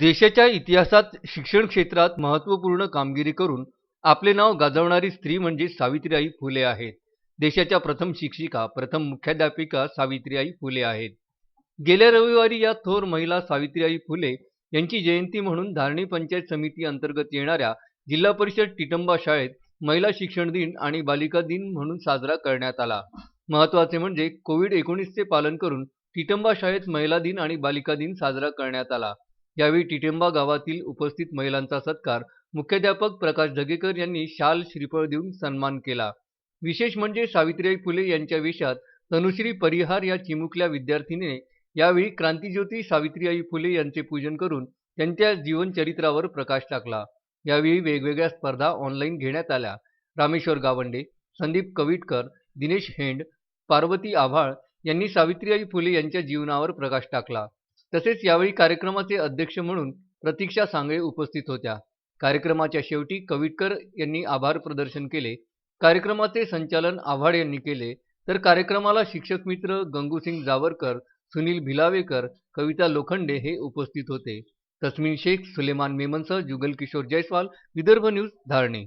देशाच्या इतिहासात शिक्षण क्षेत्रात महत्त्वपूर्ण कामगिरी करून आपले नाव गाजवणारी स्त्री म्हणजे सावित्रीबाई फुले आहेत. देशाच्या प्रथम शिक्षिका प्रथम मुख्याध्यापिका सावित्रीबाई फुले आहेत. गेल्या रविवारी या थोर महिला सावित्रीबाई फुले यांची जयंती म्हणून धारणी पंचायत समिती अंतर्गत येणाऱ्या जिल्हा परिषद टिटंबा शाळेत महिला शिक्षण दिन आणि बालिका दिन म्हणून साजरा करण्यात आला. महत्त्वाचे म्हणजे कोविड एकोणीसचे पालन करून टिटंबा शाळेत महिला दिन आणि बालिका दिन साजरा करण्यात आला. यावेळी टिटेंबा गावातील उपस्थित महिलांचा सत्कार मुख्याध्यापक प्रकाश ढगेकर यांनी शाल श्रीफळ देऊन सन्मान केला. विशेष म्हणजे सावित्रीबाई फुले यांच्या वेशात तनुश्री परिहार या चिमुकल्या विद्यार्थिनीने यावेळी क्रांतिज्योती सावित्रीबाई फुले यांचे पूजन करून त्यांच्या जीवनचरित्रावर प्रकाश टाकला. यावेळी वेगवेगळ्या स्पर्धा ऑनलाईन घेण्यात आल्या. रामेश्वर गावंडे संदीप कविटकर दिनेश हेंड पार्वती आव्हाळ यांनी सावित्रीबाई फुले यांच्या जीवनावर प्रकाश टाकला. तसेच यावेळी कार्यक्रमाचे अध्यक्ष म्हणून प्रतीक्षा सांगळे उपस्थित होत्या. कार्यक्रमाच्या शेवटी कविटकर यांनी आभार प्रदर्शन केले. कार्यक्रमाचे संचालन आव्हाड यांनी केले. तर कार्यक्रमाला शिक्षक मित्र गंगूसिंग जावरकर सुनील भिलावेकर कविता लोखंडे हे उपस्थित होते. तस्मिन शेख सुलेमान मेमनसह जुगल किशोर जयस्वाल विदर्भ न्यूज धारणे.